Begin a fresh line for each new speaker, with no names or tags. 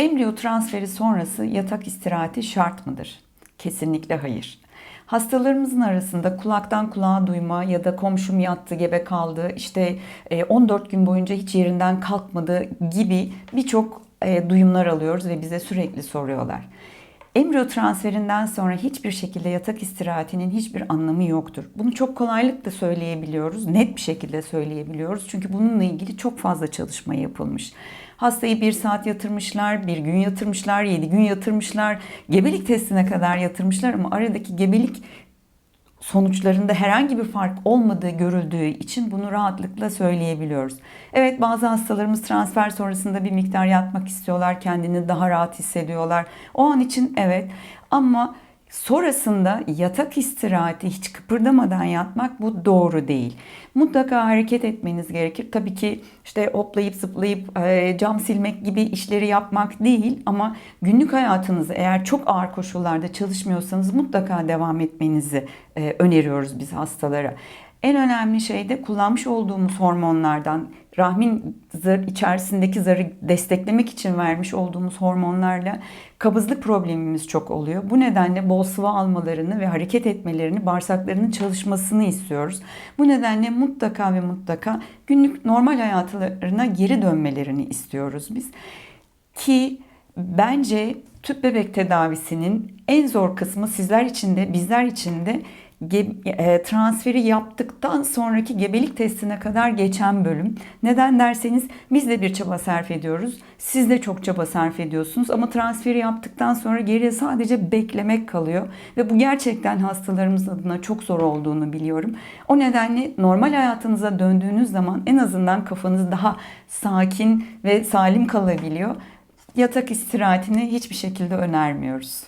Embriyo transferi sonrası yatak istirahati şart mıdır? Kesinlikle hayır. Hastalarımızın arasında kulaktan kulağa duyma ya da komşum yattı, gebe kaldı, işte e, 14 gün boyunca hiç yerinden kalkmadı gibi birçok e, duyumlar alıyoruz ve bize sürekli soruyorlar. Embriyo transferinden sonra hiçbir şekilde yatak istirahatinin hiçbir anlamı yoktur. Bunu çok kolaylıkla söyleyebiliyoruz, net bir şekilde söyleyebiliyoruz. Çünkü bununla ilgili çok fazla çalışma yapılmış. Hastayı bir saat yatırmışlar, bir gün yatırmışlar, yedi gün yatırmışlar, gebelik testine kadar yatırmışlar ama aradaki gebelik sonuçlarında herhangi bir fark olmadığı görüldüğü için bunu rahatlıkla söyleyebiliyoruz. Evet bazı hastalarımız transfer sonrasında bir miktar yatmak istiyorlar, kendini daha rahat hissediyorlar. O an için evet ama sonrasında yatak istirahati hiç kıpırdamadan yatmak bu doğru değil. Mutlaka hareket etmeniz gerekir. Tabii ki işte hoplayıp zıplayıp e, cam silmek gibi işleri yapmak değil ama günlük hayatınızı eğer çok ağır koşullarda çalışmıyorsanız mutlaka devam etmenizi e, öneriyoruz biz hastalara. En önemli şey de kullanmış olduğumuz hormonlardan rahmin zar, içerisindeki zarı desteklemek için vermiş olduğumuz hormonlarla kabızlık problemimiz çok oluyor. Bu nedenle bol sıvı almalarını ve hareket etmelerini, bağırsaklarının çalışmasını istiyoruz. Bu nedenle mutlaka ve mutlaka günlük normal hayatlarına geri dönmelerini istiyoruz biz. Ki bence tüp bebek tedavisinin en zor kısmı sizler için de bizler için de transferi yaptıktan sonraki gebelik testine kadar geçen bölüm. Neden derseniz biz de bir çaba sarf ediyoruz. Siz de çok çaba sarf ediyorsunuz ama transferi yaptıktan sonra geriye sadece beklemek kalıyor ve bu gerçekten hastalarımız adına çok zor olduğunu biliyorum. O nedenle normal hayatınıza döndüğünüz zaman en azından kafanız daha sakin ve salim kalabiliyor. Yatak istirahatini hiçbir şekilde önermiyoruz.